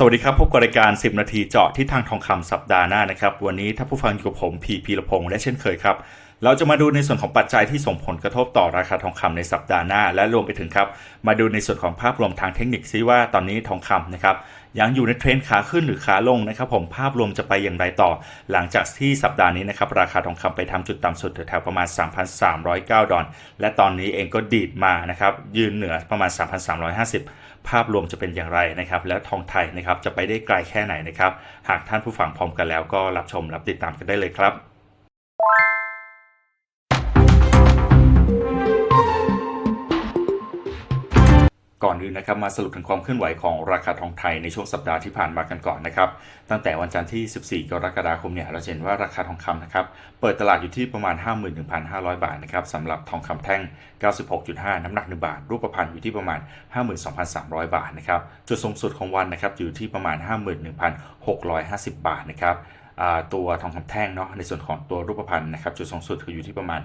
สวัสดีครับ พบกับรายการ 10 นาทีเจาะที่ทางทองคำสัปดาห์หน้านะครับ วันนี้ถ้าผู้ฟังอยู่กับผมพีพีรพงศ์และเช่นเคยครับ เราจะมาดูในส่วนของปัจจัยที่ส่งผลกระทบต่อราคาทองคำในสัปดาห์หน้า และรวมไปถึงครับ มาดูในส่วนของภาพรวมทางเทคนิคซิว่าตอนนี้ทองคำนะครับยังอยู่ในเทรนด์ขาขึ้นหรือขาลงนะครับ ผมภาพรวมจะไปอย่างไรต่อ หลังจากที่สัปดาห์นี้นะครับราคาทองคำไปทำจุดต่ำสุดแถวประมาณ 3,309 ดอลลาร์และตอนนี้เองก็ดีดมานะครับยืนเหนือประมาณ 3,350 ภาพรวมจะเป็นอย่างไรนะครับ และทองไทยนะครับจะไปได้ไกลแค่ไหนนะครับ หากท่านผู้ฟังพร้อมกันแล้วก็รับชมรับติดตามกันได้เลยครับ ก่อนอื่นนะครับมาสรุปถึงความเคลื่อนไหวของราคาทองไทยในช่วงสัปดาห์ที่ผ่านมากันก่อนนะครับตั้งแต่วันจันทร์ที่ 14 กรกฎาคมเนี่ยเราเห็นว่าราคาทองคำนะครับเปิดตลาดอยู่ที่ประมาณ 51,500 บาทนะครับสำหรับทองคำแท่ง 96.5 น้ำหนัก 1 บาท รูปพรรณอยู่ที่ประมาณ 52,300 บาทนะครับจุดสูงสุดของวันนะครับอยู่ที่ประมาณ 51,650 บาทนะครับตัวทองคำแท่งเนาะในส่วนของตัวรูปพรรณนะครับจุดสูงสุดคืออยู่ที่ประมาณ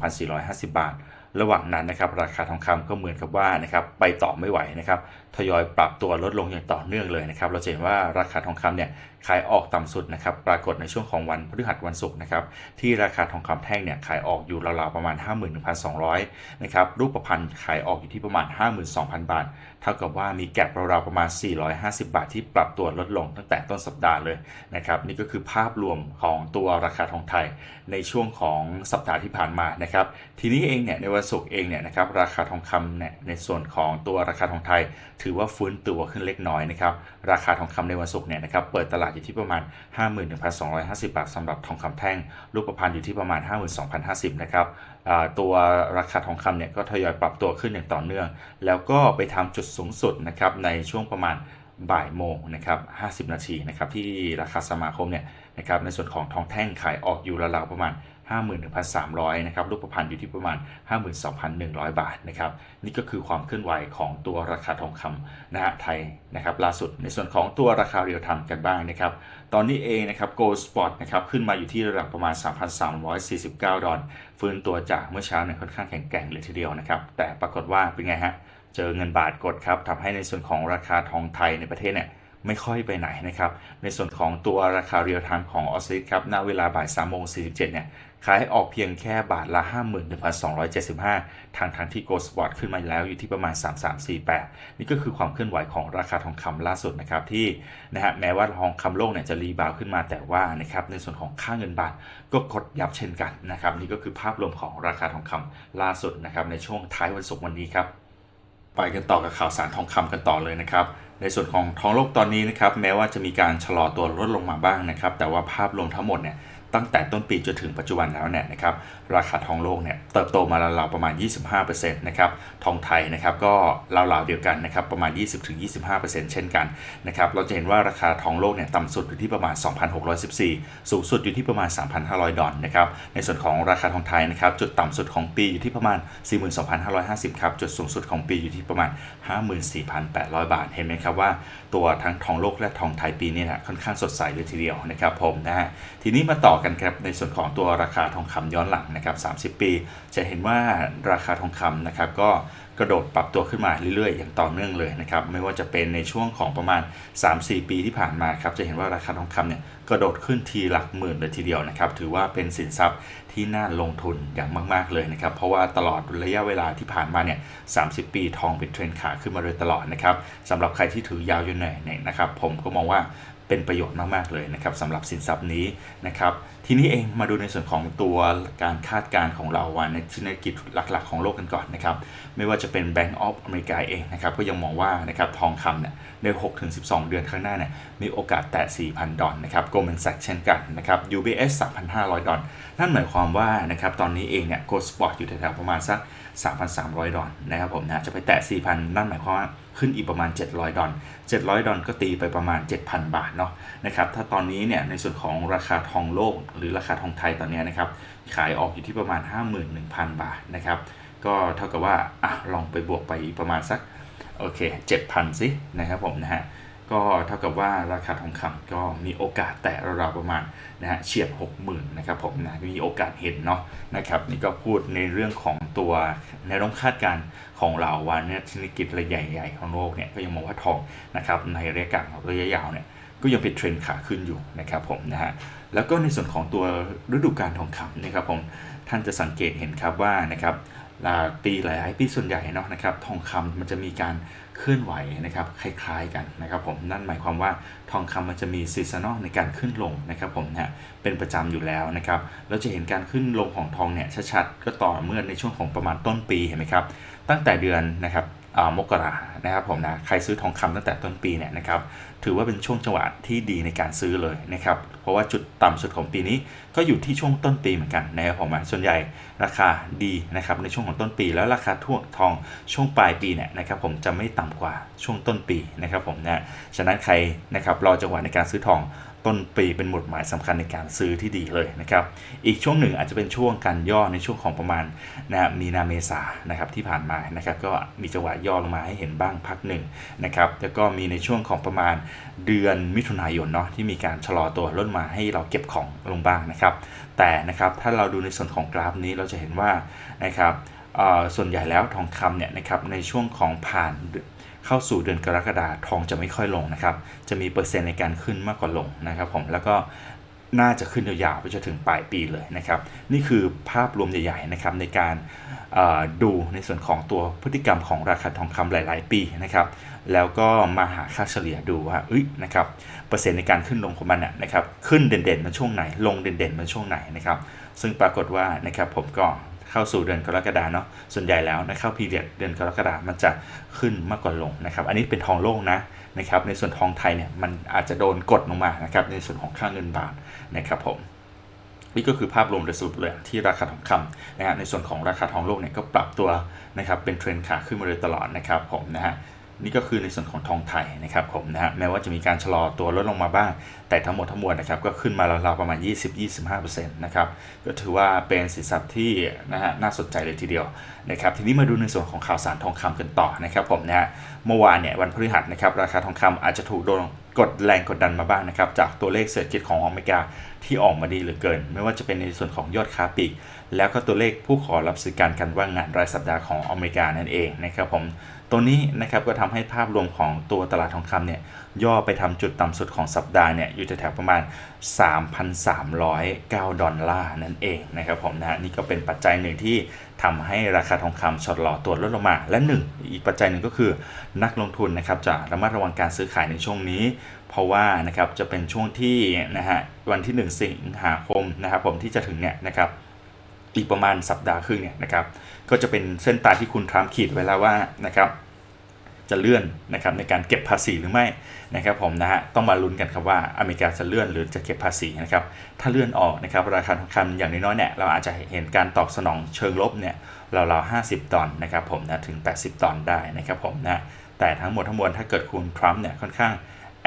52,450 บาท ระหว่างนั้นนะครับราคาทองคำก็เหมือนกับว่านะครับไปต่อไม่ไหวนะครับทยอยปรับตัวลดลงอย่างต่อเนื่องเลยนะครับเราเห็นว่าราคาทองคำเนี่ย ขายออกต่ำสุดนะครับปรากฏในช่วงของวันพฤหัสวันศุกร์นะครับที่ราคาทองคำแท่งเนี่ยขายออกอยู่ราวๆประมาณ 51,200นะครับรูปพรรณขายออกอยู่ที่ประมาณ 52,000 บาท เท่ากับว่ามีแก็บราวๆประมาณ 450 บาท ที่ปรับตัวลดลงตั้งแต่ต้นสัปดาห์เลยนะครับนี่ก็คือภาพรวมของตัวราคาทองไทยในช่วงของสัปดาห์ที่ผ่านมานะครับทีนี้เองเนี่ยในวันศุกร์เองเนี่ยนะครับราคาทองคำเนี่ยในส่วนของตัวราคาทองไทย ถือว่าฟื้นตัวขึ้นเล็กน้อยนะครับราคาทองคำในวันศุกร์เนี่ยนะครับเปิดตลาดอยู่ที่ประมาณ 51,250 บาทสำหรับทองคำแท่ง รูปพรรณอยู่ที่ประมาณ 52,050 นะครับตัวราคาทองคำเนี่ยก็ทยอยปรับตัวขึ้นอย่างต่อเนื่อง แล้วก็ไปทำจุดสูงสุดนะครับในช่วงประมาณบ่ายโมงนะครับ50 นาทีนะครับที่ราคาสมาคมเนี่ยนะครับในส่วนของทองแท่งขายออกอยู่ราวๆประมาณ 51,300 นะครับรูปพรรณอยู่ที่ประมาณ 52,100 บาทนะครับนี่ก็คือความเคลื่อนไหวของตัวราคาทองคำนะฮะไทยนะครับล่าสุดในส่วนของตัวราคาเรียลไทม์กันบ้างนะครับตอนนี้เองนะครับ Gold Spot นะครับขึ้นมาอยู่ที่ระดับประมาณ 3,349 ดอลลาร์ฟื้นตัวจากเมื่อเช้าเนี่ยค่อนข้างแข็งแกร่งเลยทีเดียวนะครับแต่ปรากฏว่าเป็นไงฮะเจอเงินบาทกดครับทำให้ในส่วนของราคาทองไทยในประเทศเนี่ยไม่ค่อยไปไหนนะครับ ในส่วนของตัวราคาเรียลไทม์ของออสซิสครับ ณ เวลาบ่าย3โมง47เนี่ย ขายออกเพียงแค่บาทละ 51,275 ทางทางที่โกลด์สปอร์ตขึ้นมาแล้วอยู่ที่ประมาณ 3348 นี่ก็คือความเคลื่อนไหวของราคาทองคำล่าสุดนะครับที่นะฮะแม้ว่าทองคำโลกเนี่ยจะรีบาวขึ้นมาแต่ว่านะครับในส่วนของค่าเงินบาทก็กดยับเช่นกันนะครับนี่ก็คือภาพรวมของราคาทองคำล่าสุดนะครับในช่วงท้ายวันศุกร์วันนี้ครับไปกันต่อกับข่าวสารทองคำกันต่อเลยนะครับ ในส่วนของทองโลกตอนนี้นะครับแม้ว่าจะมีการชะลอตัวลดลงมาบ้างนะครับ แต่ว่าภาพรวมทั้งหมดเนี่ย ตั้งแต่ต้นปีจนถึงปัจจุบันแล้วเนี่ยนะครับราคาทองโลกเนี่ยเติบโตมาราวๆประมาณ 25%นะครับทองไทยนะครับก็ราวๆเดียวกันนะครับประมาณ 20-25%เช่นกันนะครับเราจะเห็นว่าราคาทองโลกเนี่ยต่ำสุดอยู่ที่ประมาณ 2,614 สูงสุดอยู่ที่ประมาณ 3,500 ดอลนะครับในส่วนของราคาทองไทยนะครับจุดต่ำสุดของปีอยู่ที่ประมาณ 42,550ครับจุดสูงสุดของปีอยู่ที่ประมาณ 54,800 บาทเห็นไหมครับว่าตัวทั้งทองโลกและทองไทยปีนี้นะค่อนข้างสดใสเลยทีเดียวนะครับผมนะฮะทีนี้มาต่อกันครับในส่วนของตัวราคาทองคำย้อนหลังนะครับ30 ปี จะเห็นว่าราคาทองคำนะครับก็กระโดดปรับตัวขึ้นมาเรื่อยๆ อย่างต่อเนื่องเลยนะครับไม่ว่าจะเป็นในช่วงของประมาณ 3-4 ปีที่ผ่านมาครับจะเห็นว่าราคาทองคำเนี่ยกระโดดขึ้นทีหลักหมื่นเลยทีเดียวนะครับถือว่าเป็นสินทรัพย์ที่น่าลงทุนอย่างมาก ๆ เลยนะครับ เพราะว่าตลอดระยะเวลาที่ผ่านมาเนี่ย30ปีทองเป็นเทรนด์ขาขึ้นมาโดยตลอดนะครับสำหรับใครที่ถือยาวอยู่หน่อยเนี่ยนะครับ ผมก็มองว่าเป็นประโยชน์มาก ๆ เลยนะครับสำหรับสินทรัพย์นี้นะครับ ทีนี้เองมาดูในส่วนของตัวการคาดการณ์ของเราวันในเศรษฐกิจหลักๆ ของโลกกันก่อนนะครับ ไม่ว่าจะเป็น Bank of America เองนะครับ ก็ยังมองว่านะครับทองคำเนี่ยใน 6-12 เดือนข้างหน้าเนี่ยมีโอกาสแตะ 4,000 ดอลนะครับ Goldman Sachs เช่นกันนะครับ UBS 3,500 ดอลลาร์นั่นหมายความว่านะครับตอนนี้เองเนี่ย Gold Spot อยู่แถวๆประมาณสัก 3,300 ดอลลาร์นะครับผมนะจะไปแตะ 4,000 นั่นหมายความว่า ขึ้นอีกประมาณ 700 ดอลลาร์700 ดอลก็ตีไปประมาณ 7,000 บาทเนาะนะครับถ้าตอนนี้เนี่ยในส่วนของราคาทองโลก หรือราคาทองไทยตอนนี้นะครับขายออกอยู่ที่ประมาณ 51,000 บาทนะครับก็เท่ากับว่าอะลองไปบวกไปประมาณสักโอเค7,000สินะครับผมนะฮะ ก็เท่ากับว่าราคาทองคำก็มีโอกาสแตะราวๆประมาณนะฮะเฉียด60,000นะครับผมนะมีโอกาสเห็นเนาะนะครับนี่ก็พูดในเรื่องของตัวแนวโน้มคาดการณ์ของเราว่าเนี่ยธุรกิจรายใหญ่ๆของโลกเนี่ยก็ยังมองว่าทองนะครับในระยะกลางระยะยาวเนี่ยก็ยังเป็นเทรนด์ขาขึ้นอยู่นะครับผมนะฮะแล้วก็ในส่วนของตัวฤดูกาลทองคำนะครับผมท่านจะสังเกตเห็นครับว่านะครับอ่าปีหลายปีส่วนใหญ่เนาะนะครับทองคำมันจะมีการ เคลื่อนไหวนะครับคล้ายๆกันนะครับผมนั่นหมายความว่าทองคำมันจะมีซีซันอลในการขึ้นลงนะครับผมนะเป็นประจำอยู่แล้วนะครับเราจะเห็นการขึ้นลงของทองเนี่ยชัดๆก็ต่อเมื่อในช่วงของประมาณต้นปีเห็นไหมครับตั้งแต่เดือนนะครับ มกรานะครับผมนะใครซื้อทองคำตั้งแต่ต้นปีเนี่ยนะครับถือว่าเป็นช่วงจังหวะที่ดีในการซื้อเลยนะครับเพราะว่าจุดต่ำสุดของปีนี้ก็อยู่ที่ช่วงต้นปีเหมือนกันนะครับผมนะส่วนใหญ่ราคาดีนะครับในช่วงของต้นปี แล้วราคาทั่วทองช่วงปลายปีเนี่ยนะครับผมจะไม่ต่ำกว่าช่วงต้นปีนะครับผมนะฉะนั้นใครนะครับรอจังหวะในการซื้อทอง ต้นปีเป็นหมุดหมายสำคัญในการซื้อที่ดีเลยนะครับ อีกช่วงหนึ่งอาจจะเป็นช่วงการย่อในช่วงของประมาณนะมีนาเมษานะครับที่ผ่านมานะครับก็มีจังหวะย่อลงมาให้เห็นบ้างพักหนึ่งนะครับแล้วก็มีในช่วงของประมาณเดือนมิถุนายนเนาะที่มีการชะลอตัวลดมาให้เราเก็บของลงบ้างนะครับ แต่นะครับถ้าเราดูในส่วนของกราฟนี้เราจะเห็นว่านะครับส่วนใหญ่แล้วทองคำเนี่ยนะครับในช่วงของผ่าน เข้าสู่เดือนกรกฎาทองจะไม่ค่อยลงนะครับ จะมีเปอร์เซ็นต์ในการขึ้นมากกว่าลงนะครับผมแล้วก็น่าจะขึ้นยาวๆไปจนถึงปลายปีเลยนะครับ นี่คือภาพรวมใหญ่ๆนะครับในการดูในส่วนของตัวพฤติกรรมของราคาทองคำหลาย ๆ ปีนะครับ แล้วก็มาหาค่าเฉลี่ยดูว่าเอ้ยนะครับเปอร์เซ็นต์ในการขึ้นลงของมันนะครับขึ้นเด่นๆมันช่วงไหน ลงเด่นๆมันช่วงไหนนะครับ ซึ่งปรากฏว่านะครับผมก็ เข้าสู่เดือนกรกฎาเนาะส่วนใหญ่แล้วนะเข้าพีเรียดเดือนกรกฎามันจะขึ้นมากกว่าลงนะครับอันนี้เป็นทองโลกนะนะครับในส่วนทองไทยเนี่ยมันอาจจะโดนกดลงมานะครับในส่วนของค่าเงินบาทนะครับผมนี่ก็คือภาพรวมโดยสรุปเลยที่ราคาทองคำนะฮะในส่วนของราคาทองโลกเนี่ยก็ปรับตัวนะครับเป็นเทรนด์ขาขึ้นมาโดยตลอดนะครับผมนะฮะ นี่ก็คือในส่วนของทองไทยนะครับผมนะฮะแม้ว่าจะมีการชะลอตัวลดลงมาบ้าง แต่ทั้งหมดทั้งมวลนะครับก็ขึ้นมาราวๆประมาณ 20-25%นะครับก็ถือว่าเป็นสินทรัพย์ที่นะฮะน่าสนใจเลยทีเดียวนะครับทีนี้มาดูในส่วนของข่าวสารทองคำกันต่อนะครับผมนะฮะเมื่อวานเนี่ยวันพฤหัสนะครับราคาทองคำอาจจะถูกโดนกดแรงกดดันมาบ้างนะครับจากตัวเลขเศรษฐกิจของอเมริกาที่ออกมาดีเหลือเกิน ไม่ว่าจะเป็นในส่วนของยอดค้าปลีกแล้วก็ตัวเลขผู้ขอรับสิทธิการการว่างงานรายสัปดาห์ของอเมริกานั่นเองนะครับผม ตัวนี้นะครับก็ทำให้ภาพรวมของตัวตลาดทองคำเนี่ยย่อไปทำจุดต่ำสุดของสัปดาห์เนี่ยอยู่แถวประมาณ 3,309 ดอลลาร์นั่นเองนะครับผมนะฮะนี่ก็เป็นปัจจัยหนึ่งที่ทำให้ราคาทองคำชะลอตัวลดลงมา และหนึ่งอีกปัจจัยหนึ่งก็คือนักลงทุนนะครับจะระมัดระวังการซื้อขายในช่วงนี้ เพราะว่านะครับจะเป็นช่วงที่นะฮะวันที่ 1 สิงหาคมนะครับผมที่จะถึงเนี่ยนะครับอีกประมาณสัปดาห์ครึ่งเนี่ยนะครับ ก็จะเป็นเส้นตายที่คุณทรัมป์ขีดไว้แล้วว่านะครับจะเลื่อนนะครับในการเก็บภาษีหรือไม่นะครับผมนะฮะต้องมาลุ้นกันครับว่าอเมริกาจะเลื่อนหรือจะเก็บภาษีนะครับถ้าเลื่อนออกนะครับราคาทองคำอย่างน้อยๆเนี่ยเราอาจจะเห็นการตอบสนองเชิงลบเนี่ยราวๆ50ตอนนะครับผมนะถึง 80ตอนได้นะครับผมนะแต่ทั้งหมดทั้งมวลถ้าเกิดคุณทรัมป์เนี่ยค่อนข้าง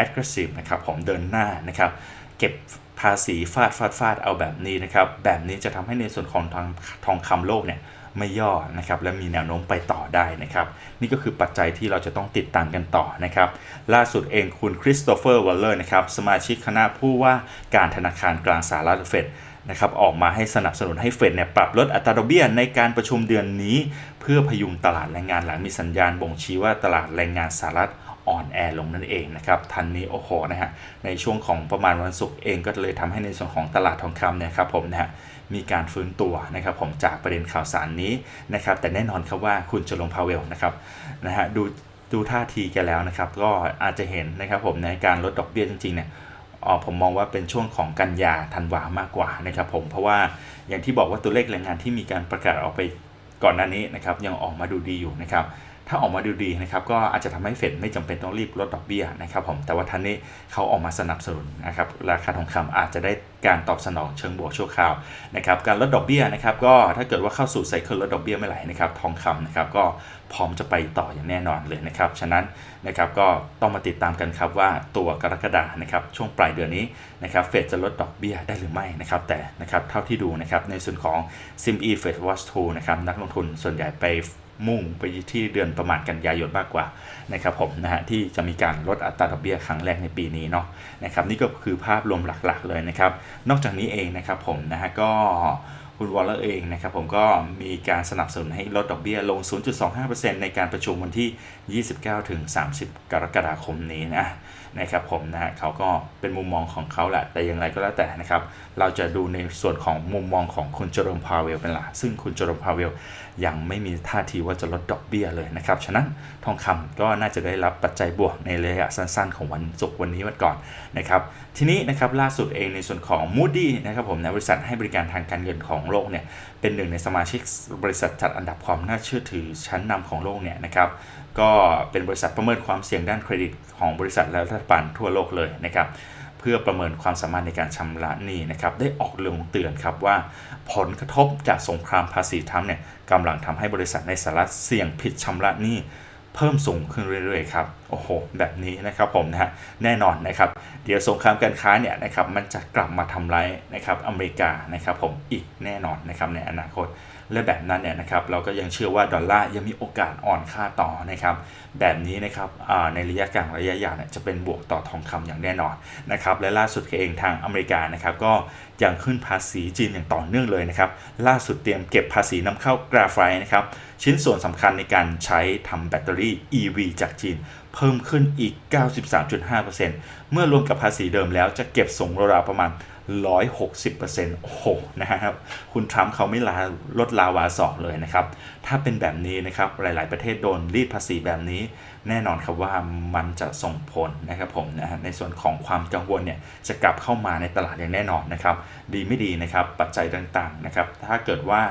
aggressive นะครับผมเดินหน้านะครับเก็บภาษีฟาดฟาดฟาดเอาแบบนี้นะครับแบบนี้จะทำให้ในส่วนของทองทองคำโลกเนี่ย ไม่ย่อนะครับและมีแนวโน้มไปต่อได้นะครับนี่ก็คือปัจจัยที่เราจะต้องติดตามกันต่อนะครับล่าสุดเองคุณคริสโตเฟอร์วอลเลอร์นะครับสมาชิกคณะผู้ว่าการธนาคารกลางสหรัฐเฟดนะครับออกมาให้สนับสนุนให้เฟดเนี่ยปรับลดอัตราดอกเบี้ยในการประชุมเดือนนี้ เพื่อพยุงตลาดแรงงานหลังมีสัญญาณบ่งชี้ว่าตลาดแรงงานสหรัฐอ่อนแอลงนั่นเองนะครับทันนี้โอ้โหนะฮะในช่วงของประมาณวันศุกร์เองก็เลยทำให้ในส่วนของตลาดทองคำเนี่ยครับผมนะฮะ มีการฟื้นตัวนะครับผมจากประเด็นข่าวสารนี้นะครับแต่แน่นอนครับว่าคุณจลงพาเวลนะครับนะฮะดูดูท่าทีแกแล้วนะครับก็อาจจะเห็นนะครับผมในการลดดอกเบี้ยจริงๆเนี่ยออผมมองว่าเป็นช่วงของกันยาธันวามากกว่านะครับผมเพราะว่าอย่างที่บอกว่าตัวเลขแรงงานที่มีการประกาศออกไปก่อนหน้านี้นะครับยังออกมาดูดีอยู่นะครับ ถ้าออกมาดูดีนะครับก็อาจจะทำให้เฟดไม่จำเป็นต้องรีบลดดอกเบี้ยนะครับผมแต่ว่าท่านนี้เขาออกมาสนับสนุนนะครับราคาทองคำอาจจะได้การตอบสนองเชิงบวกชั่วคราวนะครับการลดดอกเบี้ยนะครับก็ถ้าเกิดว่าเข้าสู่ไซเคิลลดดอกเบี้ยเมื่อไหร่นะครับทองคำนะครับก็พร้อมจะไปต่ออย่างแน่นอนเลยนะครับฉะนั้นนะครับก็ต้องมาติดตามกันครับว่าตัวกรกฎานะครับช่วงปลายเดือนนี้นะครับเฟดจะลดดอกเบี้ยได้หรือไม่นะครับแต่นะครับเท่าที่ดูนะครับในส่วนของ SIME Fed Watch 2นะครับนักลงทุนส่วนใหญ่ไป มุ่งไปที่เดือนประมาณกันยายนมากกว่านะครับผมนะฮะที่จะมีการลดอัตราดอกเบี้ยครั้งแรกในปีนี้เนาะนะครับนี่ก็คือภาพรวมหลักๆเลยนะครับ นอกจากนี้เองนะครับผมนะฮะก็คุณวอลเลอร์เองนะครับผมก็มีการสนับสนุนให้ลดดอกเบี้ยลง 0.25%ในการประชุมวันที่ 29-30 กรกฎาคมนี้นะ นะครับผมนะฮะเขาก็เป็นมุมมองของเขาแหละแต่อย่างไรก็แล้วแต่นะครับ เราจะดูในส่วนของมุมมองของคุณเจอร์มพาเวลเป็นหลักซึ่งคุณเจอร์มพาเวลยังไม่มีท่าทีว่าจะลดดอกเบี้ยเลยนะครับ ฉะนั้นทองคำก็น่าจะได้รับปัจจัยบวกในระยะสั้นๆ ของวันศุกร์วันนี้วันก่อนนะครับ ทีนี้นะครับล่าสุดเองในส่วนของ Moody นะครับผมนะบริษัทให้บริการทางการเงินของโลกเนี่ยเป็นหนึ่งในสมาชิกบริษัทจัดอันดับความน่าเชื่อถือชั้นนำของโลกเนี่ยนะครับ ก็เป็นบริษัทประเมินความเสี่ยงด้านเครดิตของบริษัทและรัฐบาลทั่วโลกเลยนะครับเพื่อประเมินความสามารถในการชำระหนี้นะครับได้ออกเรื่องเตือนครับว่า ผลกระทบจากสงครามภาษีทรัมป์เนี่ยกำลังทำให้บริษัทในสหรัฐเสี่ยงผิดชำระหนี้เพิ่มสูงขึ้นเรื่อยๆครับโอ้โห แบบนี้นะครับผมนะฮะแน่นอนนะครับ เดี๋ยวสงครามการค้าเนี่ยนะครับมันจะกลับมาทำร้ายนะครับอเมริกานะครับผมอีกแน่นอนนะครับในอนาคต และแบบนั้นเนี่ยนะครับเราก็ยังเชื่อว่าดอลลาร์ยังมีโอกาสอ่อนค่าต่อนะครับแบบนี้นะครับในระยะกลางระยะยาวเนี่ยจะเป็นบวกต่อทองคำอย่างแน่นอนนะครับและล่าสุดเองทางอเมริกานะครับก็ยังขึ้นภาษีจีนอย่างต่อเนื่องเลยนะครับล่าสุดเตรียมเก็บภาษีนำเข้ากราไฟต์นะครับชิ้นส่วนสำคัญในการใช้ทำแบตเตอรี่ EV จากจีนเพิ่มขึ้นอีก 93.5%เมื่อรวมกับภาษีเดิมแล้วจะเก็บส่งราวๆประมาณ 160%โอ้โหนะครับคุณทรัมป์เขาไม่ลาลดลาวาสอกเลยนะครับ ถ้าเป็นแบบนี้นะครับหลาย ๆ ประเทศโดนรีดภาษีแบบนี้ แน่นอนครับว่ามันจะส่งผลนะครับผมนะในส่วนของความกังวลเนี่ยจะกลับเข้ามาในตลาดอย่างแน่นอนนะครับ ดีไม่ดีนะครับปัจจัยต่าง ๆ นะครับ ถ้าเกิดว่า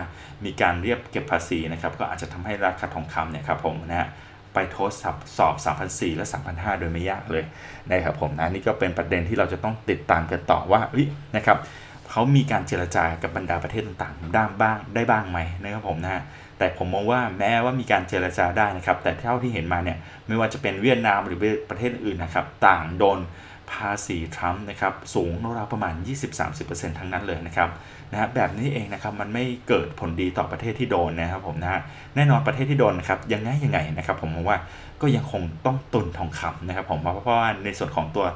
มีการเรียบเก็บภาษีนะครับก็อาจจะทำให้ราคาทองคำเนี่ยครับผมนะฮะ ไปทดสอบสอบ3,400และ3,500โดยไม่ยากเลยนะครับผมนะนี่ก็เป็นประเด็นที่เราจะต้องติดตามกันต่อว่านะครับเขามีการเจรจากับบรรดาประเทศต่างๆด้านบ้างได้บ้างไหมนะครับผมนะแต่ผมมองว่าแม้ว่ามีการเจรจาได้นะครับ แต่เท่าที่เห็นมาเนี่ยไม่ว่าจะเป็นเวียดนามหรือประเทศอื่นนะครับ ต่างโดน ภาษีทรัมป์นะครับสูงราวประมาณ 20-30%ทั้งนั้นเลยนะครับนะฮะแบบนี้เองนะครับมันไม่เกิดผลดีต่อประเทศที่โดนนะครับผมนะฮะแน่นอนประเทศที่โดนนะครับยังไงยังไงนะครับผมมองว่าก็ยังคงต้องตุนทองคำนะครับผมเพราะว่าในส่วนของตัว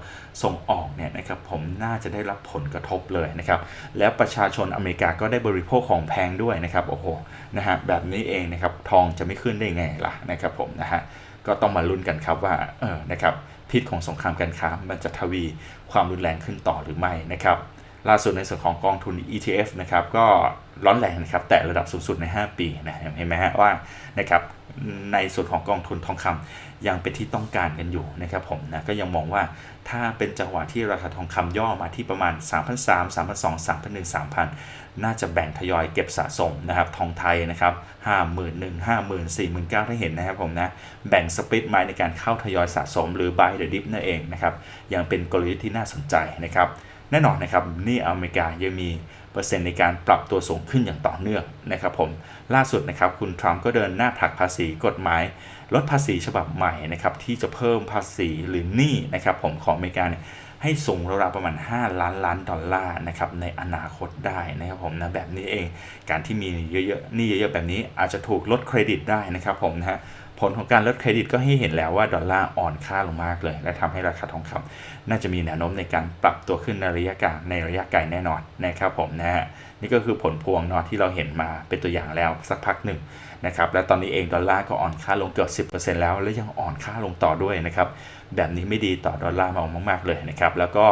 ส่งออกเนี่ยนะครับผมน่าจะได้รับผลกระทบเลยนะครับแล้วประชาชนอเมริกาก็ได้บริโภคของแพงด้วยนะครับโอ้โหนะฮะแบบนี้เองนะครับทองจะไม่ขึ้นได้ไงล่ะนะครับผมนะฮะก็ต้องมาลุ้นกันครับว่าเออนะครับ พิษของสงครามการค้ามันจะทวีความรุนแรงขึ้นต่อหรือไม่นะครับ ล่าสุดในส่วนของกองทุน ETF นะครับก็ร้อนแรงนะครับแต่ระดับสูงสุดใน 5 ปีนะเห็นไหมฮะว่านะครับในส่วนของกองทุนทองคำยังเป็นที่ต้องการกันอยู่นะครับผมนะก็ยังมองว่าถ้าเป็นจังหวะที่ราคาทองคำย่อมาที่ประมาณ 3,300 3,200 3,100 3,000 น่าจะแบ่งทยอยเก็บสะสมนะครับทองไทยนะครับ51,000 50,000 49,000ถ้าเห็นนะครับผมนะแบ่งสปริตไม้ในการเข้าทยอยสะสมหรือ buy the dip นั่นเองนะครับยังเป็นกลยุทธ์ที่น่าสนใจนะครับ แน่นอนนะครับนี่อเมริกายังมีเปอร์เซ็นต์ในการปรับตัวสูงขึ้นอย่างต่อเนื่องนะครับผมล่าสุดนะครับคุณทรัมป์ก็เดินหน้าผลักภาษีกฎหมายลดภาษีฉบับใหม่นะครับที่จะเพิ่มภาษีหรือหนี้นะครับผมของอเมริกาเนี่ยให้สูงราวๆประมาณ 5 ล้านล้านดอลลาร์นะครับในอนาคตได้นะครับผมนะแบบนี้เองการที่มีเยอะๆนี้เยอะๆแบบนี้อาจจะถูกลดเครดิตได้นะครับผมนะฮะ ผลของการลดเครดิตก็ให้เห็นแล้วว่าดอลลาร์อ่อนค่าลงมากเลย และทำให้ราคาทองคำน่าจะมีแนวโน้มในการปรับตัวขึ้นในระยะกลางในระยะไกลแน่นอนนะครับผมนะฮะนี่ก็คือผลพวงเนาะที่เราเห็นมาเป็นตัวอย่างแล้วสักพักหนึ่งนะครับและตอนนี้เองดอลลาร์ก็อ่อนค่าลงเกือบ10%แล้ว และยังอ่อนค่าลงต่อด้วยนะครับแบบนี้ไม่ดีต่อดอลลาร์มองมากๆเลยนะครับแล้วก็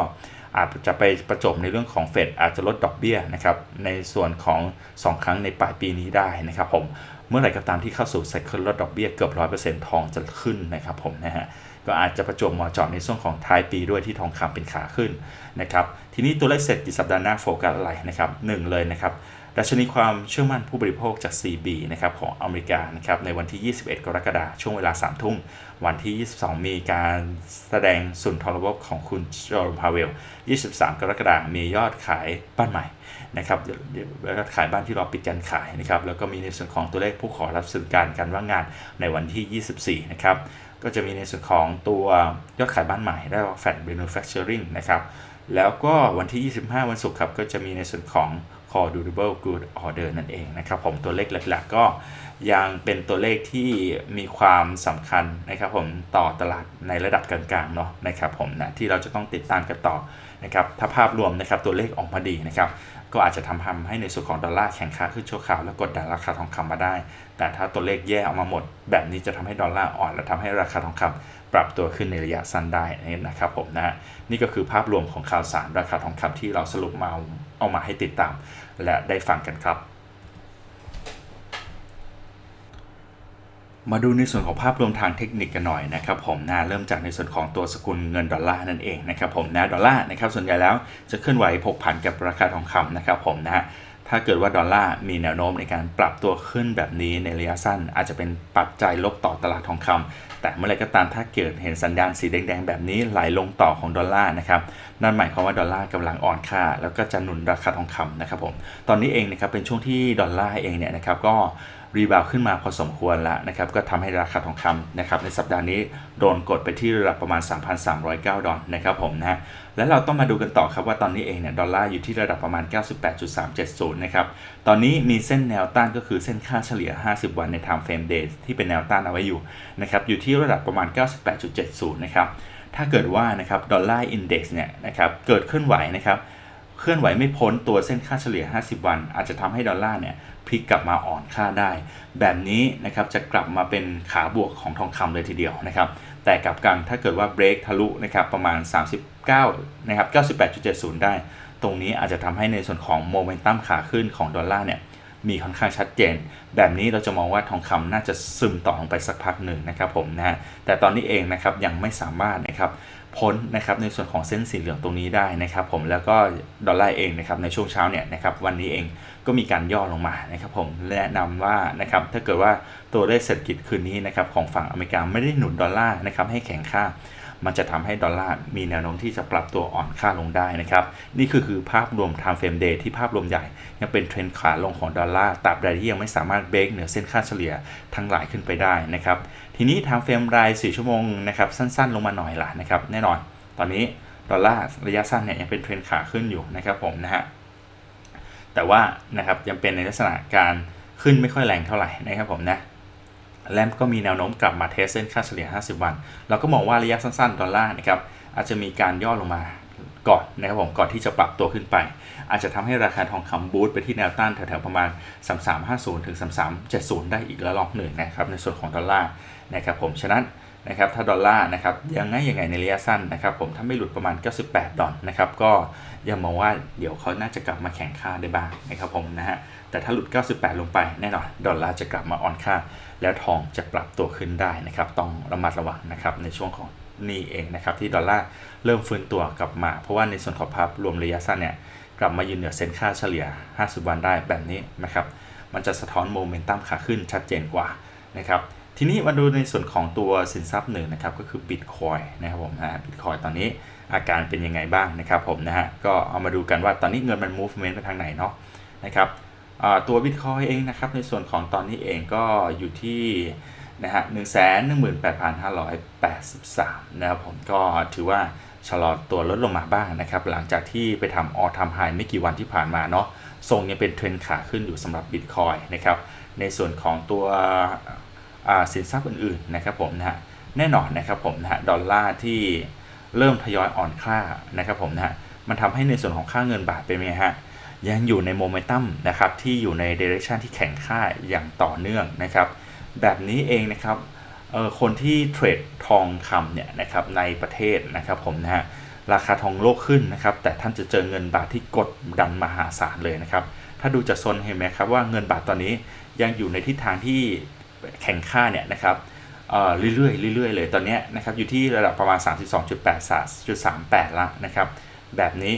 อาจจะไปประจบในเรื่องของเฟดอาจจะลดดอกเบี้ยนะครับในส่วนของ 2 ครั้งในปลายปีนี้ได้นะครับผม เมื่อไหร่ก็ตามที่เข้าสู่ไซเคิลลดดอกเบี้ยเกือบร้อยเปอร์เซ็นต์ทองจะขึ้นนะครับผมนะฮะก็อาจจะประจวบเหมาะเจาะในช่วงของท้ายปีด้วยที่ทองคำเป็นขาขึ้นนะครับทีนี้ตัวเลขเศรษฐกิจสัปดาห์หน้าโฟกัสอะไรนะครับหนึ่งเลยนะครับดัชนีความเชื่อมั่นผู้บริโภคจาก CB นะครับของอเมริกานะครับในวันที่ 21 กรกฎาคมช่วงเวลา 3 ทุ่ม วันที่ 22 มีการแสดงสุนทรภพของคุณจอร์มพาเวล 23 กรกฎาคมมียอดขายบ้านใหม่ นะครับยอดขายบ้านที่รอปิดการขายนะครับแล้วก็มีในส่วนของตัวเลขผู้ขอรับสิทธิการการว่างงานในวันที่ 24 นะครับก็จะมีในส่วนของตัวยอดขายบ้านใหม่ได้ว่า Fat Manufacturing นะครับแล้วก็วันที่ 25 วันศุกร์ครับก็จะมีในส่วนของค core durable good order นั่นเองนะครับผมตัวเลขหลักๆก็ยังเป็นตัวเลขที่มีความสำคัญนะครับผมต่อตลาดในระดับกลางๆเนาะนะครับผมนะที่เราจะต้องติดตามกันต่อนะครับถ้าภาพรวมนะครับตัวเลขออกมาดีนะครับ ก็อาจจะทำทำให้ในส่วนของดอลลาร์แข็งค่าขึ้นชั่วคราวแล้วกดดันราคาทองคำมาได้ แต่ถ้าตัวเลขแย่ออกมาหมด แบบนี้จะทำให้ดอลลาร์อ่อน และทำให้ราคาทองคำปรับตัวขึ้นในระยะสั้นได้นะครับผมนะนี่ก็คือภาพรวมของข่าวสารราคาทองคำที่เราสรุปมาเอามาให้ติดตาม และได้ฟังกันครับ มาดูในส่วนของภาพรวมทางเทคนิคกันหน่อยนะครับผมนะเริ่มจากในส่วนของตัวสกุลเงินดอลลาร์นั่นเองนะครับผมนะดอลลาร์นะครับส่วนใหญ่แล้วจะเคลื่อนไหวผกผันกับราคาทองคำนะครับผมนะฮะถ้าเกิดว่าดอลลาร์มีแนวโน้มในการปรับตัวขึ้นแบบนี้ในระยะสั้น อาจจะเป็นปัจจัยลบต่อตลาดทองคำแต่เมื่อไรก็ตามถ้าเกิดเห็นสัญญาณสีแดงๆ แบบนี้ไหลลงต่อของดอลลาร์นะครับนั่นหมายความว่าดอลลาร์กำลังอ่อนค่า แล้วก็จะหนุนราคาทองคำนะครับผมตอนนี้เองนะครับเป็นช่วงที่ดอลลาร์เองเนี่ยนะครับก็ รีบาวขึ้นมาพอสมควรแล้วนะครับก็ทำให้ราคาทองคำนะครับในสัปดาห์นี้โดนกดไปที่ระดับประมาณ 3,309 ดอลนะครับผมนะฮะแล้วเราต้องมาดูกันต่อครับว่าตอนนี้เองเนี่ยดอลลาร์อยู่ที่ระดับประมาณ 98.370 นะครับตอนนี้มีเส้นแนวต้านก็คือเส้นค่าเฉลี่ย 50 วันใน time frame days ที่เป็นแนวต้านเอาไว้อยู่นะครับอยู่ที่ระดับประมาณ 98.70 นะครับถ้าเกิดว่านะครับดอลลาร์อินเด็กซ์เนี่ยนะครับเกิดเคลื่อนไหวนะครับเคลื่อนไหวไม่พ้นตัวเส้นค่าเฉลี่ย 50 วัน อาจจะทำให้ดอลลาร์เนี่ย พลิกกลับมาอ่อนค่าได้ แบบนี้นะครับจะกลับมาเป็นขาบวกของทองคำเลยทีเดียวนะครับแต่กลับกันถ้าเกิดว่าเบรกทะลุนะครับประมาณ 39นะครับ98.70 ได้ ตรงนี้อาจจะทำให้ในส่วนของโมเมนตัมขาขึ้นของดอลลาร์เนี่ยมีค่อนข้างชัดเจน แบบนี้เราจะมองว่าทองคำน่าจะซึมต่อลงไปสักพักหนึ่งนะครับผมนะฮะแต่ตอนนี้เองนะครับยังไม่สามารถนะครับพ้นนะครับในส่วนของเส้นสีเหลืองตรงนี้ได้นะครับผมแล้วก็ดอลลาร์เองนะครับในช่วงเช้าเนี่ยนะครับวันนี้เอง ก็มีการย่อลงมานะครับผมแนะนำว่านะครับถ้าเกิดว่าตัวเลขเศรษฐกิจคืนนี้นะครับของฝั่งอเมริกาไม่ได้หนุนดอลลาร์นะครับให้แข็งค่า มันจะทำให้ดอลลาร์มีแนวโน้มที่จะปรับตัวอ่อนค่าลงได้นะครับ นี่คือคือภาพรวม time frame day ที่ภาพรวมใหญ่ ยังเป็นเทรนขาลงของดอลลาร์ตราบใดที่ยังไม่สามารถเบรกเหนือเส้นค่าเฉลี่ยทั้งหลายขึ้นไปได้นะครับ ทีนี้ time frame ราย 4 ชั่วโมงนะครับสั้น ๆ ลงมาหน่อยล่ะนะครับแน่นอน ตอนนี้ดอลลาร์ระยะสั้นเนี่ยยังเป็นเทรนขาขึ้นอยู่นะครับผมนะฮะ แต่ว่านะครับยังเป็นในลักษณะการขึ้นไม่ค่อยแรงเท่าไหร่นะครับผมนะแลมก็มีแนวโน้มกลับมาเทสเส้นค่าเฉลี่ย 50 วัน เราก็มองว่าระยะสั้นๆ ดอลลาร์นะครับอาจจะมีการย่อลงมาก่อนนะครับผมก่อนที่จะปรับตัวขึ้นไป อาจจะทำให้ราคาทองคำบูตไปที่แนวต้านแถวๆประมาณ 3350 ถึง 3370 ได้อีกระลอกหนึ่งนะครับในส่วนของดอลลาร์นะครับผมฉะนั้น นะครับถ้าดอลลาร์นะครับยังไงยังไงในระยะสั้นนะครับผมถ้าไม่หลุดประมาณ 98 ดอลนะครับก็ยังมองว่าเดี๋ยวเขาน่าจะกลับมาแข่งค่าได้บ้างนะครับผมนะฮะแต่ถ้าหลุด 98 ลงไปแน่นอนดอลลาร์จะกลับมาอ่อนค่า แล้วทองจะปรับตัวขึ้นได้นะครับต้องระมัดระวังนะครับในช่วงของนี่เองนะครับที่ดอลลาร์เริ่มฟื้นตัวกลับมา เพราะว่าในส่วนของภาพรวมระยะสั้นเนี่ยกลับมายืนเหนือเส้นค่าเฉลี่ย 50 วันได้แบบนี้นะครับมันจะสะท้อนโมเมนตัมขาขึ้นชัดเจนกว่านะครับ ทีนี้มาดูในส่วนของตัวสินทรัพย์หนึ่งนะครับก็คือบิตคอยนะครับผมนะบิตคอยตอนนี้อาการเป็นยังไงบ้างนะครับผมนะฮะก็เอามาดูกันว่าตอนนี้เงินมัน movement ไปทางไหนเนาะนะครับตัวบิตคอยเองนะครับในส่วนของตอนนี้เองก็อยู่ที่นะฮะหนึ่งแสนหนึ่งหมื่นแปดพันห้าร้อยแปดสิบสามนะครับผมก็ถือว่าชะลอตัวลดลงมาบ้างนะครับ หลังจากที่ไปทำออทำไฮไม่กี่วันที่ผ่านมาเนาะทรงยังเป็นเทรนขาขึ้นอยู่สำหรับบิตคอยนะครับในส่วนของตัว สินทรัพย์อื่นๆนะครับผมนะฮะแน่นอนนะครับผมนะฮะดอลลาร์ที่เริ่มทยอยอ่อนค่านะครับผมนะฮะมันทำให้ในส่วนของค่าเงินบาทเป็นไงฮะยังอยู่ในโมเมนตัมนะครับที่อยู่ในเดเรคชันที่แข็งค่าอย่างต่อเนื่องนะครับแบบนี้เองนะครับคนที่เทรดทองคำเนี่ยนะครับในประเทศนะครับผมนะฮะราคาทองโลกขึ้นนะครับแต่ท่านจะเจอเงินบาทที่กดดันมหาศาลเลยนะครับถ้าดูจากโซนเห็นไหมครับว่าเงินบาทตอนนี้ยังอยู่ในทิศทางที่ แข่งค่าเนี่ยนะครับเรื่อยๆเรื่อยๆเลยตอนนี้นะครับอยู่ที่ระดับประมาณ 32.83.38ละนะครับแบบนี้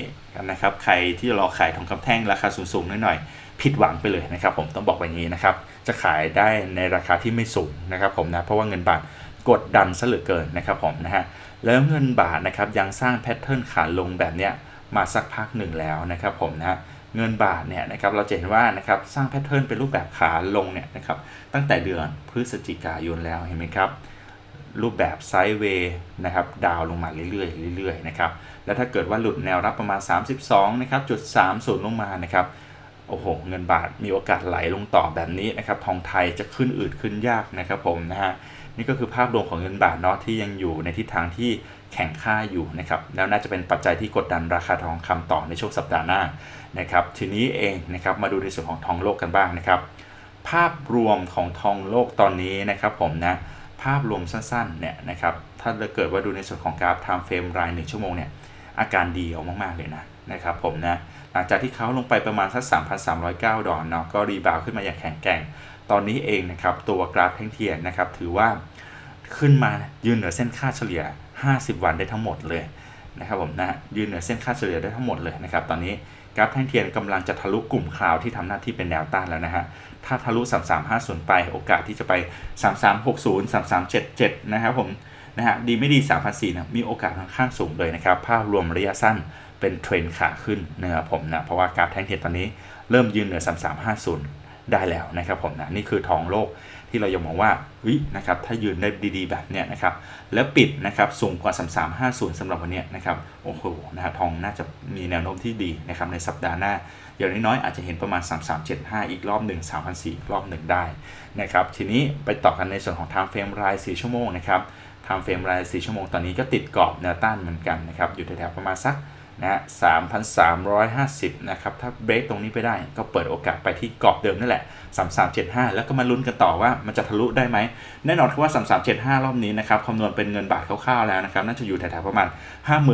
นะครับใครที่รอขายทองคำแท่งราคาสูงๆหน่อยๆผิดหวังไปเลยนะครับ ผมต้องบอกแบบนี้นะครับจะขายได้ในราคาที่ไม่สูงนะครับผมนะเพราะว่าเงินบาทกดดันซะเหลือเกินนะครับผมนะฮะแล้วเงินบาทนะครับยังสร้างแพทเทิร์นขาลงแบบเนี้ยมาสักพักหนึ่งแล้วนะครับผมนะฮะ เงินบาทเนี่ยนะครับเราจะเห็นว่านะครับสร้างแพทเทิร์นเป็นรูปแบบขาลงเนี่ยนะครับตั้งแต่เดือนพฤศจิกายนแล้วเห็นไหมครับรูปแบบไซด์เวย์นะครับดาวลงมาเรื่อยๆเรื่อยๆนะครับแล้วถ้าเกิดว่าหลุดแนวรับประมาณ 32นะครับจุด30ลงมานะครับโอ้โหเงินบาทมีโอกาสไหลลงต่อแบบนี้นะครับทองไทยจะขึ้นอืดขึ้นยากนะครับผมนะฮะนี่ก็คือภาพรวมของเงินบาทเนาะที่ยังอยู่ในทิศทางที่ แข็งค่าอยู่นะครับแล้วน่าจะเป็นปัจจัยที่กดดันราคาทองคำต่อในช่วงสัปดาห์หน้านะครับทีนี้เองนะครับมาดูในส่วนของทองโลกกันบ้างนะครับภาพรวมของทองโลกตอนนี้นะครับผมนะภาพรวมสั้นๆเนี่ยนะครับถ้าเกิดว่าดูในส่วนของกราฟ time frame ราย1ชั่วโมงเนี่ยอาการดีออกมากๆเลยนะนะครับผมนะหลังจากที่เขาลงไปประมาณสัก 3,309 ดอลลาร์เนาะก็รีบาวขึ้นมาอย่างแข็งแกร่ง ตอนนี้เองนะครับตัวกราฟแท่งเทียนนะครับถือว่าขึ้นมายืนเหนือเส้นค่าเฉลี่ย 50 วันได้ทั้งหมดเลยนะครับผมนะยืนเหนือเส้นค่าเฉลี่ยได้ทั้งหมดเลยนะครับตอนนี้กราฟแท่งเทียนกำลังจะทะลุกลุ่มคลาวที่ทำหน้าที่เป็นแนวต้านแล้วนะฮะถ้าทะลุ 3350 ไปโอกาสที่จะไป 3360 3377 นะครับผมนะฮะดีไม่ดี 3,400นะมีโอกาสค่อนข้างสูงเลยนะครับภาพรวมระยะสั้นเป็นเทรนขาขึ้นนะครับผมนะเพราะว่ากราฟแท่งเทียนตอนนี้เริ่มยืนเหนือ 3350 ได้แล้วนะครับผมนะนี่คือทองโลก ที่เรายังมองว่าเฮ้ยนะครับถ้ายืนได้ดีๆแบบเนี้ยนะครับแล้วปิดนะครับสูงกว่า 3350สำหรับวันเนี้ยนะครับโอ้โหนะฮะทองน่าจะมีแนวโน้มที่ดีนะครับในสัปดาห์หน้าอย่างน้อยๆอาจจะเห็นประมาณ 3375 อีกรอบหนึ่ง3,400อีกรอบหนึ่งได้นะครับทีนี้ไปต่อกันในส่วนของ time frame ราย 4 ชั่วโมงนะครับ time frame ราย 4 ชั่วโมงตอนนี้ก็ติดกรอบแนวต้านเหมือนกันนะครับอยู่แถวๆประมาณสัก นะ3,350 นะครับ ถ้าเบรกตรงนี้ไปได้ก็เปิดโอกาสไปที่กรอบเดิมนั่นแหละ 3375 แล้วก็มาลุ้นกันต่อว่ามันจะทะลุได้ไหม แน่นอนคือว่า 3375 รอบนี้นะครับคำนวณเป็นเงินบาทคร่าวๆแล้วนะครับ น่าจะอยู่แถวๆประมาณ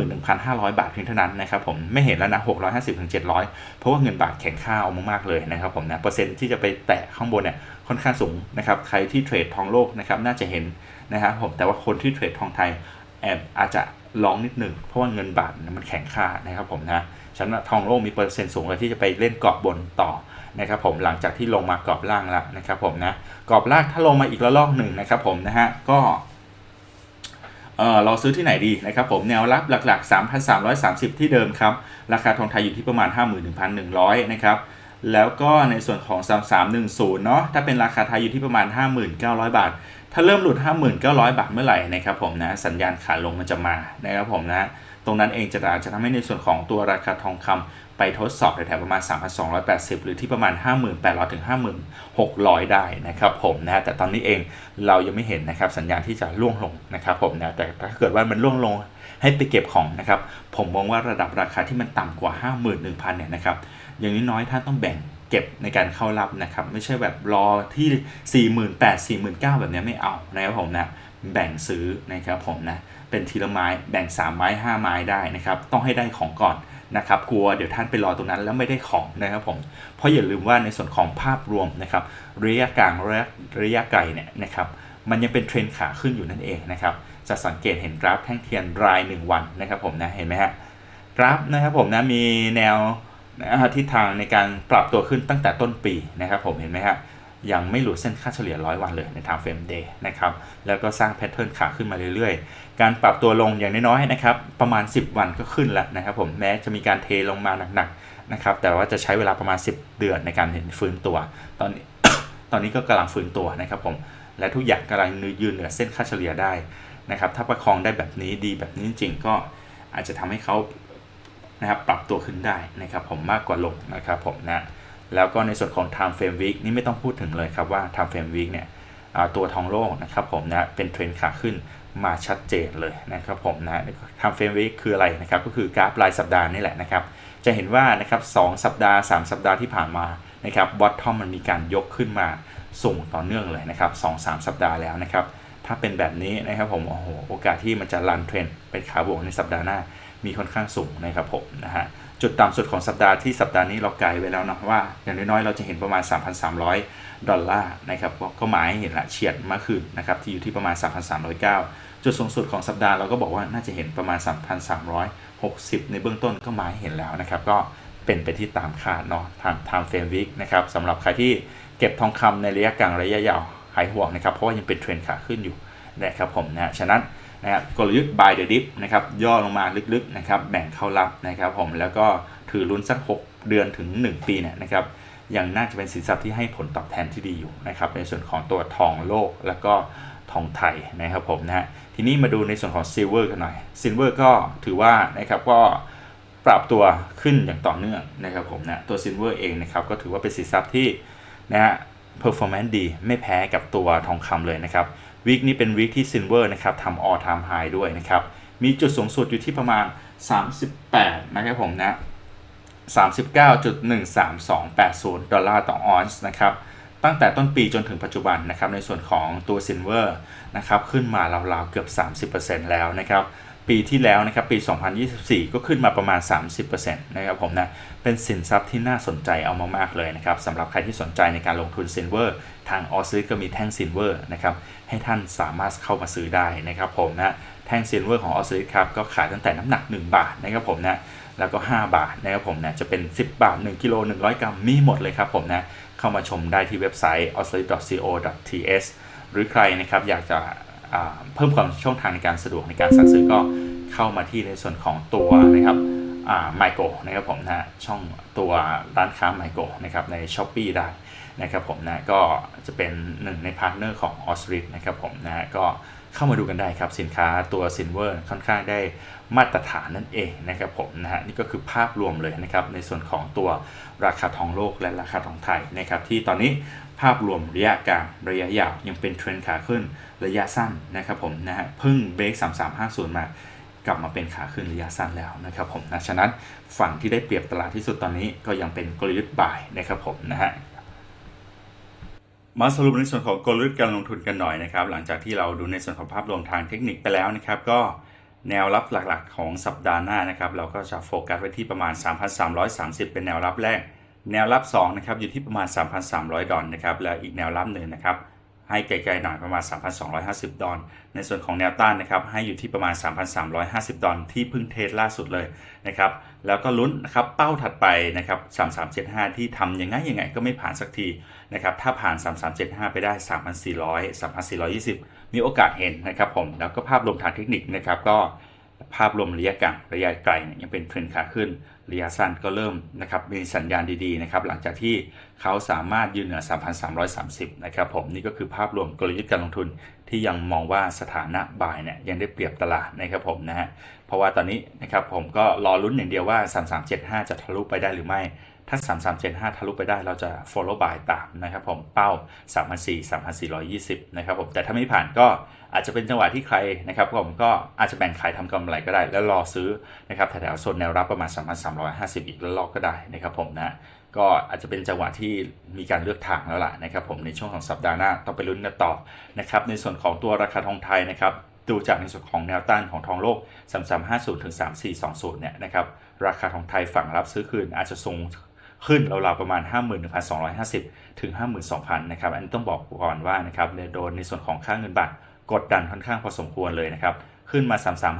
51,500 บาทเพียงเท่านั้นนะครับผม ไม่เห็นแล้วนะ 650ถึง700 เพราะว่าเงินบาทแข็งค่าเอามากๆเลยนะครับผมนะ เปอร์เซ็นต์ที่จะไปแตะข้างบนเนี่ยค่อนข้างสูงนะครับ ใครที่เทรดทองโลกนะครับน่าจะเห็นนะครับผม แต่ว่าคนที่เทรดทองไทยแอบอาจจะ ลองนิดหนึ่งเพราะว่าเงินบาทมันแข็งค่านะครับผมนะฉันว่าทองโลกมีเปอร์เซ็นต์สูงเลยที่จะไปเล่นกรอบบนต่อนะครับผมหลังจากที่ลงมากรอบล่างแล้วนะครับผมนะกรอบล่างถ้าลงมาอีกระลอกหนึ่งนะครับผมนะฮะก็เออเราซื้อที่ไหนดีนะครับผมแนวรับหลักๆ 3,330 ที่เดิมครับ ราคาทองไทยอยู่ที่ประมาณ 51,100 นะครับแล้วก็ในส่วนของ 3310 เนาะถ้าเป็นราคาไทยอยู่ที่ประมาณ 5,900 บาท ถ้าเริ่มหลุด 5,900 บาทเมื่อไหร่นะครับผมนะสัญญาณขาลงมันจะมานะครับผมนะตรงนั้นเองจะอาจจะทำให้ในส่วนของตัวราคาทองคำไปทดสอบแถวๆประมาณ 3,280 หรือที่ประมาณ 58,000ถึง56,000 ได้นะครับผมนะแต่ตอนนี้เองเรายังไม่เห็นนะครับสัญญาณที่จะล่วงลงนะครับผมนะแต่ถ้าเกิดว่ามันล่วงลงให้ไปเก็บของนะครับผมมองว่าระดับราคาที่มันต่ำกว่า 51,000 เนี่ยนะครับอย่างน้อยๆท่านต้องแบ่ง ก็บในการเข้ารับนะครับ ไม่ใช่แบบรอที่ 48,000 49,000แบบนี้ไม่เอานะครับผมนะแบ่งซื้อนะครับผมนะเป็นทีละไม้แบ่ง 3 ไม้ 5 ไม้ได้นะครับต้องให้ได้ของก่อนนะครับกลัวเดี๋ยวท่านไปรอตรงนั้นแล้วไม่ได้ของนะครับผมเพราะอย่าลืมว่าในส่วนของภาพรวมนะครับระยะกลางระยะระยะไกลเนี่ยนะครับมันยังเป็นเทรนขาขึ้นอยู่นั่นเองนะครับจะสังเกตเห็นกราฟแท่งเทียนราย 1 วันนะครับผมนะเห็นไหมฮะกราฟนะครับผมนะมีแนว ทิศทางในการปรับตัวขึ้นตั้งแต่ต้นปีนะครับผมเห็นไหมฮะยังไม่หลุดเส้นค่าเฉลี่ยร้อยวันเลยใน time frame day นะครับ แล้วก็สร้างแพทเทิร์นขาขึ้นมาเรื่อยๆ การปรับตัวลงอย่างน้อยๆนะครับ ประมาณ 10 วันก็ขึ้นแล้วนะครับผม แม้จะมีการเทลงมาหนักๆนะครับ แต่ว่าจะใช้เวลาประมาณ 10 เดือนในการเห็นฟื้นตัว ตอนนี้ตอนนี้ก็กำลังฟื้นตัวนะครับผม และทุกอย่างกำลังยืนเหนือเส้นค่าเฉลี่ยได้นะครับ ถ้าประคองได้แบบนี้ดีแบบนี้จริงๆก็อาจจะทำให้เขา นะครับปรับตัวขึ้นได้นะครับผมมากกว่าลงนะครับผมนะแล้วก็ในส่วนของ time frame week นี่ไม่ต้องพูดถึงเลยครับว่า time frame week เนี่ยตัวทองโลกนะครับผมนะเป็นเทรนขาขึ้นมาชัดเจนเลยนะครับผมนะ time frame week คืออะไรนะครับก็คือกราฟรายสัปดาห์นี่แหละนะครับจะเห็นว่านะครับสสัปดาห์ 3 สัปดาห์ที่ผ่านมานะครับบอททอมมันมีการยกขึ้นมาส่งต่อเนื่องเลยนะครับ2-3สัปดาห์แล้วนะครับถ้าเป็นแบบนี้นะครับผมโอ้โหโอกาสที่มันจะรันเทรนเป็นขาบวกในสัปดาห์หน้า มีค่อนข้างสูงนะครับผมนะฮะจุดต่ำสุดของสัปดาห์ที่สัปดาห์นี้เราไกลไว้แล้วนะว่า อย่างน้อยๆ เราจะเห็นประมาณ 3,300 ดอลลาร์นะครับก็หมายเห็นละเฉียดเมื่อคืนนะครับที่อยู่ที่ประมาณ 3,309 จุดสูงสุดของสัปดาห์เราก็บอกว่าน่าจะเห็นประมาณ 3,360 ในเบื้องต้นก็หมายเห็นแล้วนะครับก็เป็นไปที่ตามคาดเนาะทาง time frame week นะครับสำหรับใครที่เก็บทองคำในระยะกลางระยะยาวหายห่วงนะครับเพราะว่ายังเป็นเทรนขาขึ้นอยู่นะครับผมนะฉะนั้น นะครับกลยุทธ์ buy the dip นะครับย่อลงมาลึกๆนะครับแบ่งเข้ารับนะครับผมแล้วก็ถือลุ้นสัก 6 เดือนถึง 1 ปีเนี่ยนะครับยังน่าจะเป็นสินทรัพย์ที่ให้ผลตอบแทนที่ดีอยู่นะครับในส่วนของตัวทองโลกแล้วก็ทองไทยนะครับผมนะทีนี้มาดูในส่วนของซิลเวอร์กันหน่อยซิลเวอร์ก็ถือว่านะครับก็ปรับตัวขึ้นอย่างต่อเนื่องนะครับผมนะตัวซิลเวอร์เองนะครับก็ถือว่าเป็นสินทรัพย์ที่นะฮะ performance ดีไม่แพ้กับตัวทองคำเลยนะครับ วีคนี้เป็นวีคที่ซิลเวอร์นะครับทำ all time high ด้วยนะครับ มีจุดสูงสุดอยู่ที่ประมาณ 38 นะครับผมนะ 39.13280 ดอลลาร์ต่อออนซ์นะครับ ตั้งแต่ต้นปีจนถึงปัจจุบันนะครับ ในส่วนของตัวซินเวอร์นะครับ ขึ้นมาราวๆเกือบ 30%แล้วนะครับปีที่แล้วนะครับปี 2024 ก็ขึ้นมาประมาณ 30%นะครับผมนะเป็นสินทรัพย์ที่น่าสนใจเอามากๆเลยนะครับสำหรับใครที่สนใจในการลงทุนซินเวอร์ทางออซิก็มีแท่งซินเวอร์นะครับให้ท่านสามารถเข้ามาซื้อได้นะครับผมนะแท่งซินเวอร์ของออสซิครับก็ขายตั้งแต่น้ำหนัก 1 บาทนะครับผมนะแล้วก็ 5 บาทนะครับผมนะจะเป็น 10 บาท 1กิโล100 กรัมมีหมดเลยครับผมนะเข้ามาชมได้ที่เว็บไซต์ o s l i c o th หรือใครนะครับอยากจะเพิ่มความช่องทางในการสะดวกในการสั่งซื้อก็เข้ามาที่ในส่วนของตัวนะครับไมโกนะครับผมนะช่องตัวร้านค้าไมโกนะครับใน s h อ p e e ได้ นะครับผมนะก็จะเป็นหนึ่งในพาร์ทเนอร์ของ o s r i c นะครับผมนะก็เข้ามาดูกันได้ครับสินค้าตัวซินเวอร์ค่อนข้างได้มาตรฐานนั่นเองนะครับผมนะฮะนี่ก็คือภาพรวมเลยนะครับในส่วนของตัวราคาทองโลกและราคาทองไทยนะครับที่ตอนนี้ภาพรวมระยะกลางระยะยาวยังเป็นเทรนขาขึ้นระยะสั้นนะครับผมนะฮะเพิ่งเบรก3350 มากลับมาเป็นขาขึ้นระยะสั้นแล้วนะครับผมนะฉะนั้นฝั่งที่ได้เปรียบตลาดที่สุดตอนนี้ก็ยังเป็นกลยุทธ์บ่ายนะครับผมนะฮะ มาสรุปในส่วนของกลยุทธ์การลงทุนกันหน่อยนะครับ หลังจากที่เราดูในส่วนของภาพรวมทางเทคนิคไปแล้วนะครับ ก็แนวรับหลักๆ ของสัปดาห์หน้านะครับ เราก็จะโฟกัสไว้ที่ประมาณ 3,330 เป็นแนวรับแรก แนวรับ2นะครับอยู่ที่ประมาณ 3,300 ดอลนะครับ และอีกแนวรับหนึ่งนะครับให้ไกลๆหน่อยประมาณ 3,250 ดอลในส่วนของแนวต้านนะครับให้อยู่ที่ประมาณ 3,350 ดอลที่เพิ่งเทสล่าสุดเลยนะครับ แล้วก็ลุ้นนะครับเป้าถัดไปนะครับ 3375 ที่ทำยังไงยังไงก็ไม่ผ่านสักที นะครับถ้าผ่าน 3375 ไปได้ 3,400 3,420 มีโอกาสเห็นนะครับผมแล้วก็ภาพรวมทางเทคนิคนะครับก็ภาพรวมระยะกลางระยะไกลเนี่ยยังเป็นเทรนขาขึ้นระยะสั้นก็เริ่มนะครับมีสัญญาณดีๆนะครับหลังจากที่เขาสามารถยืนเหนือ 3,330 นะครับผมนี่ก็คือภาพรวมกลยุทธ์การลงทุนที่ยังมองว่าสถานะบ่ายเนี่ยยังได้เปรียบตลาดนะครับผมนะฮะเพราะว่าตอนนี้นะครับผมก็รอลุ้นอย่างเดียวว่า 3375 จะทะลุไปได้หรือไม่ ถ้า3375ทะลุไปได้เราจะ follow by ตามนะครับผมเป้า 3,400 3,420 นะครับผมแต่ถ้าไม่ผ่านก็อาจจะเป็นจังหวะที่ใครนะครับผมก็อาจจะแบ่งขายทำกำไรก็ได้ แล้วรอซื้อนะครับแถวๆโซนแนวรับประมาณ 3,350 อีกแล้วรอก็ได้นะครับผมนะก็อาจจะเป็นจังหวะที่มีการเลือกทางแล้วล่ะนะครับผมในช่วงของสัปดาห์หน้าต้องไปลุ้นกันต่อนะครับในส่วนของตัวราคาทองไทยนะครับดูจากในส่วนของแนวต้านของทองโลก 3350 ถึง 3420 เนี่ยนะครับ ราคาทองไทยฝั่งรับซื้อคืนอาจจะทรง ขึ้นราวๆประมาณ 51,250 ถึง 52,000 นะครับ อันนี้ต้องบอกก่อนว่านะครับโดนในส่วนของค่าเงินบาทกดดันค่อนข้างพอสมควรเลยนะครับ ขึ้นมา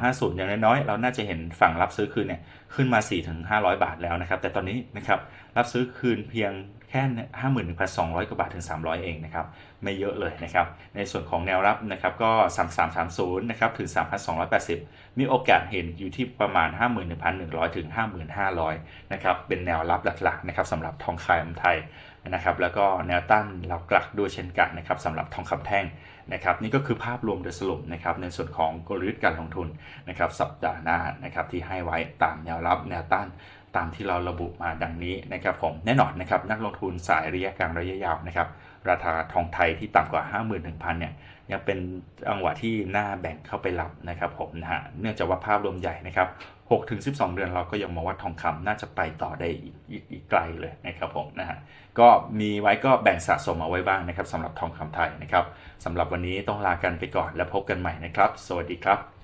3350 อย่างน้อยๆ เราน่าจะเห็นฝั่งรับซื้อคืนเนี่ยขึ้นมา 4-500 บาทแล้วนะครับ แต่ตอนนี้นะครับรับซื้อคืนเพียง ค่ 51,200 กว่าบาทถึง 300 เองนะครับไม่เยอะเลยนะครับในส่วนของแนวรับนะครับก็ 3330 นะครับถึง 3,280 มีโอกาสเห็นอยู่ที่ประมาณ 51,100 ถึง 55,000นะครับเป็นแนวรับหลักๆนะครับสำหรับทองคำไทยนะครับแล้วก็แนวต้านหลักๆด้วยเช่นกันนะครับสำหรับทองคำแท่งนะครับนี่ก็คือภาพรวมโดยสรุปนะครับในส่วนของกลยุทธ์การลงทุนนะครับสัปดาห์หน้านะครับที่ให้ไว้ตามแนวรับแนวต้าน ตามที่เราระบุมาดังนี้นะครับผมแน่นอนนะครับนักลงทุนสายระยะกลางระยะยาวนะครับราคาทองไทยที่ต่ำกว่า 51,000เนี่ยยังเป็นจังหวะที่น่าแบ่งเข้าไปรับนะครับผมนะฮะเนื่องจากว่าภาพรวมใหญ่นะครับ6ถึง12 เดือนเราก็ยังมองว่าทองคำน่าจะไปต่อได้อีกอกอีกไกลเลยนะครับผมนะฮะก็มีไว้ก็แบ่งสะสมเอาไว้บ้างนะครับสำหรับทองคำไทยนะครับสำหรับวันนี้ต้องลากันไปก่อนแล้วพบกันใหม่นะครับ สวัสดีครับ